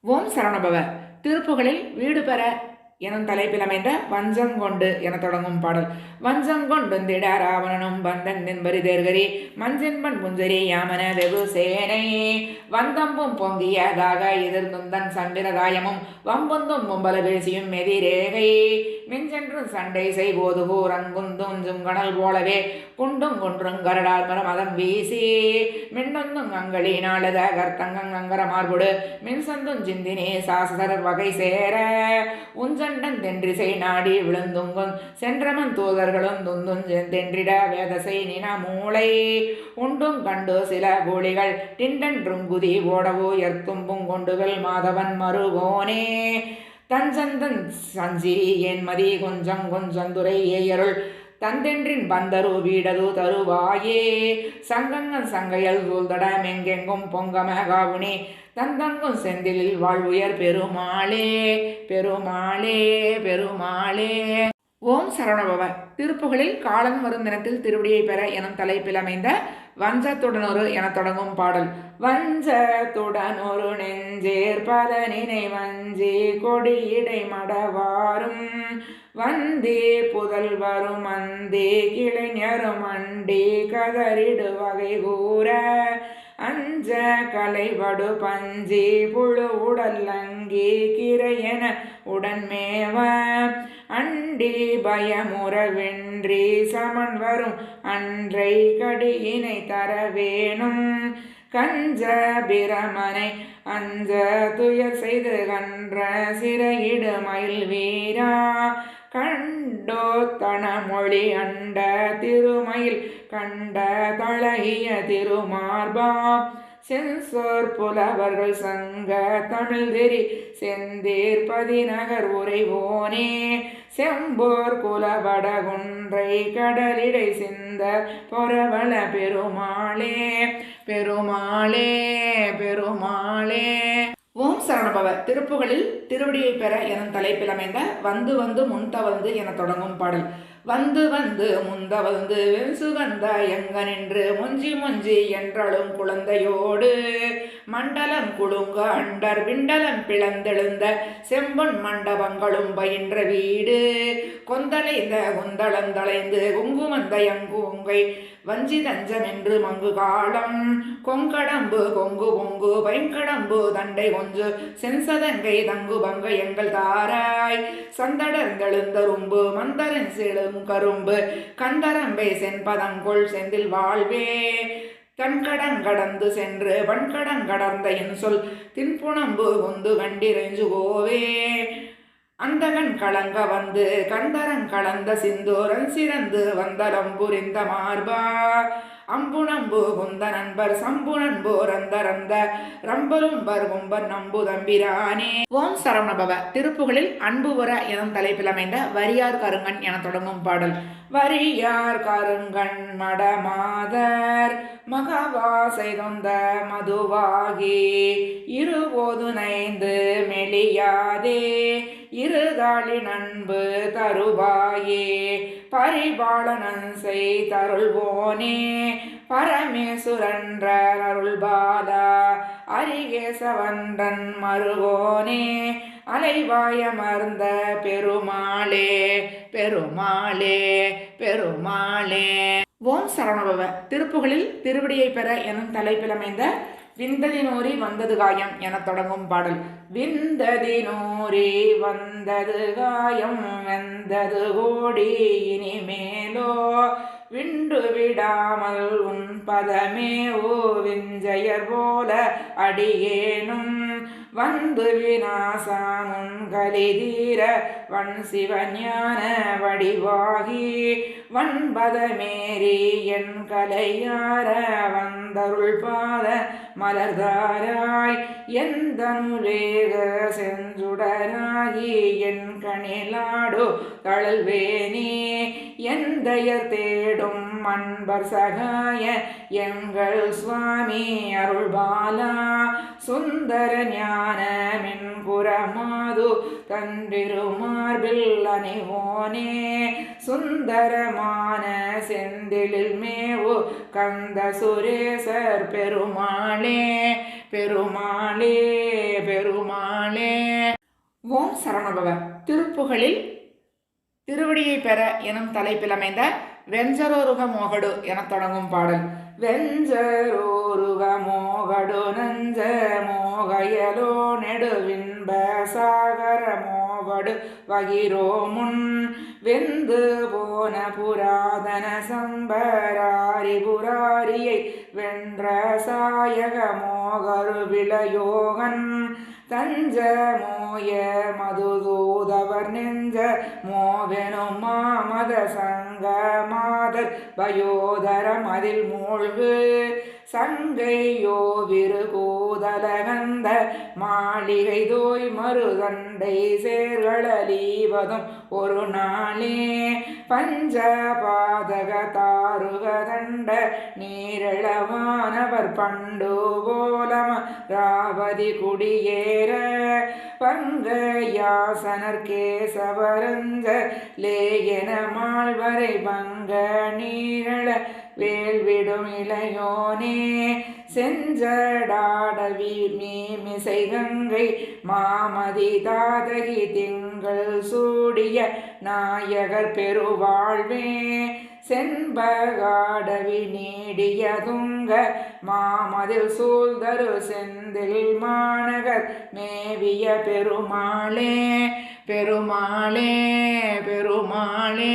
ஓம் சரணபவ. திருப்புகளில் வீடு பெற எனும் தலைப்பில் அமைந்த வஞ்சங்கொண்டு என தொடங்கும் பாடல். வஞ்சங்கொண்டுந்திட ஆவணனும் வந்தன் நின்பரி தேர்கரி மஞ்சன்பன் புஞ்சரி யாமன வெகு சேனையே. வந்தம்பும் பொங்கியதாக எதிர்ந்துந்தன் சம்பிரதாயமும் வம்புந்தும் மும்பல பேசியும் எதிரேகை. மிஞ்சென்று சண்டை செய்வோது கூறங்குந்தும் கணல் போலவே குண்டும் குன்றும் கரடார் மரம் வீசி. மின்னொந்தும் அங்களி நாளத கர்த்தங்கங்கர மார்புடு மின்சந்தும் சிந்தினே சாசர வகை சேர. உஞ்சண்டன் தென்றிசை நாடி விழுந்துங்கும். சென்றமன் தூதர்களும் துந்தும் தென்றிட வேதசை நின மூளை உண்டும் கண்டு சில கோழிகள் டிண்டன்றும் குதி ஓடவோ எர்த்தும்பும் கொண்டுகள் மாதவன் மருகோனே தஞ்சந்தன் சஞ்சிரி ஏன்மதி கொஞ்சம் கொஞ்சந்துரை ஏயருள் தந்தென்றின் பந்தரு வீடது தருவாயே. சங்கங்கன் சங்கையல் தூள்தடம் மெங்கெங்கும் பொங்க காவுனி தந்தங்கும் செந்திலில் வாழ்வுயர் பெருமாளே பெருமாளே பெருமாளே. ஓம் சரவணபவ. திருப்புகளில் காலம் வரும் தினத்தில் திருவடியை பெற எனும் தலைப்பில் அமைந்த வஞ்சத்துடனொரு என தொடங்கும் பாடல். வஞ்சத்துடனொரு நெஞ்சேர் நினை வஞ்சி கொடியிடை மடவாரும். வந்தே புதல் வரும் அந்தே கிளைஞரும் அண்டே கதறிடு வகை கூற. கலைவடு பஞ்சி புழு உடல் அங்கி கிரையன உடன்மேவ. அண்டி பயமுறவின்றி சமன் வரும் அன்றை கடியினை தர வேணும் கஞ்ச பிரமனை அஞ்ச துயர் செய்து கன்ற சிறையிடு மயில் வீரா. கண்டோ தனமொழி அண்ட திருமயில் கண்ட தழகிய திருமார்பா. சென்சோர் புலவர்கள் சங்க தமிழ் தெரி செந்தேர் பதிநகர் உரைவோனே செம்போர் குலவடகுன்றை கடலிடை சிந்த பொறவள பெருமாளே. பெருமாளே பெருமாளே. ஓம் சரணபவ. திருப்புகளில் திருவடியை பெற எனும் தலைப்பில் அமைந்த வந்து வந்து முன்த வந்து என தொடங்கும் பாடல். வந்து வந்து முந்த வந்து சுகந்த எங்க நின்று முஞ்சி முஞ்சி என்றாலும் குழந்தையோடு. மண்டலம் குடுங்க அண்டர் விண்டலம் பிளந்தெழுந்த செம்பொன் மண்டபங்களும் பயின்ற வீடு. கொந்தளைந்த குந்தளந்தளைந்து குங்குமந்த எங்கு உங்கை தஞ்சம் என்று மங்கு காலம். கொங்கடம்பு கொங்கு பொங்கு பைங்கடம்பு தண்டை கொஞ்சு சென்சதங்கை தங்கு பங்க எங்கள் தாராய். சந்தடர்ந்தெழுந்தரும்பு மந்தரன் செழும் கரும்பு. கந்தரம்பை சென்பதங்கொள் செந்தில் வாழ்வே. கண்கடங்கடந்து சென்று வன்கடங்கடர்ந்த என் சொல். தின்புணம்பு கொந்து கண்டிரைஞ்சு கோவே. அந்தகன் கலங்க வந்து கந்தரன் கலந்த சிந்தூரன் சிறந்து வந்தலம் புரிந்த மார்பா. அம்புணம்பு குந்த நண்பர் சம்புணன்போர் அந்த ரந்த ரம்பலும் பர்கும்பர் நம்பு தம்பிரானே. ஓம் சரவணபவ திருப்புகளில் அன்பு உர எனும் தலைப்பில் அமைந்த வரியார் கருங்கன் என தொடங்கும் பாடல். வரியார் கருங்கண் மடமாதர் மகவாசை தொந்த மதுவாகி இருபோது நைந்து மெலியாதே இருதாளி நண்பு தருவாயே பரிபாலனன் செய் தருள்வோனே பரமேசுரன்ற அருள்பாலா அரிகேசவன்றன் மருகோனே அலைவாயமர்ந்த பெருமாளே பெருமாளே பெருமாளே. ஓம் சரணபவ திருப்புகளில் திருவடியை பெற எனும் தலைப்பில் அமைந்த விந்ததினூரி வந்தது காயம் என தொடங்கும் பாடல். விந்ததினூரி வந்தது காயம் வெந்தது கோடி இனிமேலோ விண்டு விடாமல் உன் பதமே ஓ விஞ்சயர் போல அடியேனும். வந்து விநாசாமுன் கலிதீர வன் சிவஞான வடிவாகி வன்பதமேறி என் கலையார வந்த வந்தருள் பாத மலர்தாராய் எந்த நுலேக செஞ்சுடராகி என் கணிலாடோ தழல்வேனே எந்தையர் தேடும் அன்பர் சகாய எங்கள் சுவாமி அருள்பாலா சுந்தர ஞானமின் மின்புறமாது தன்றிருமார்பில் அணிவோனே. சுந்தரமான செந்திலில் மேவு கந்த சுரேசர் பெருமாளே. பெருமாளே பெருமாளே. ஓம் சரணபவ. திருப்புகளில் திருவடியை பெற எனும் தலைப்பில் அமைந்த வெஞ்சரோருக மோகடு எனத் தொடங்கும் பாடல். வெஞ்சரோருக மோகடு நஞ்ச மோகயலோ நெடுவின்ப சாகர மோகடு வகிரோ முன் வெந்து போன புராதன சம்பராரி புராரியை வென்ற சாயக மோகரு விளையோகன் தஞ்ச மோய மதுதூதவர் நெஞ்ச மோவெனும் மாமத சங்க மாதர் பயோதரம் அதில் மூழ்கு. சங்கையோ விரு கூதலகந்த மாளிகை தோய் மருதண்டை சேர்களீவதும் ஒரு நாளே. பஞ்ச பாதக தாருகதண்ட நீரளவானவர் பண்டு போலம ராவதி குடியே. குடியேற பங்கயாசனர் கேசவரஞ்ச லேயன மால்வரை பங்க நீரள வேல்விடும் இளையோனே. செஞ்சடாடவி மீமிசை கங்கை மாமதி தாதகி திங்கள் சூடிய நாயகர் பெருவாழ்வே. செண்பகாடவி நீடிய துங்க மாமதில் சூழ்தரு செந்தில் மாநகர் மேவிய பெருமாளே பெருமாளே பெருமாளே.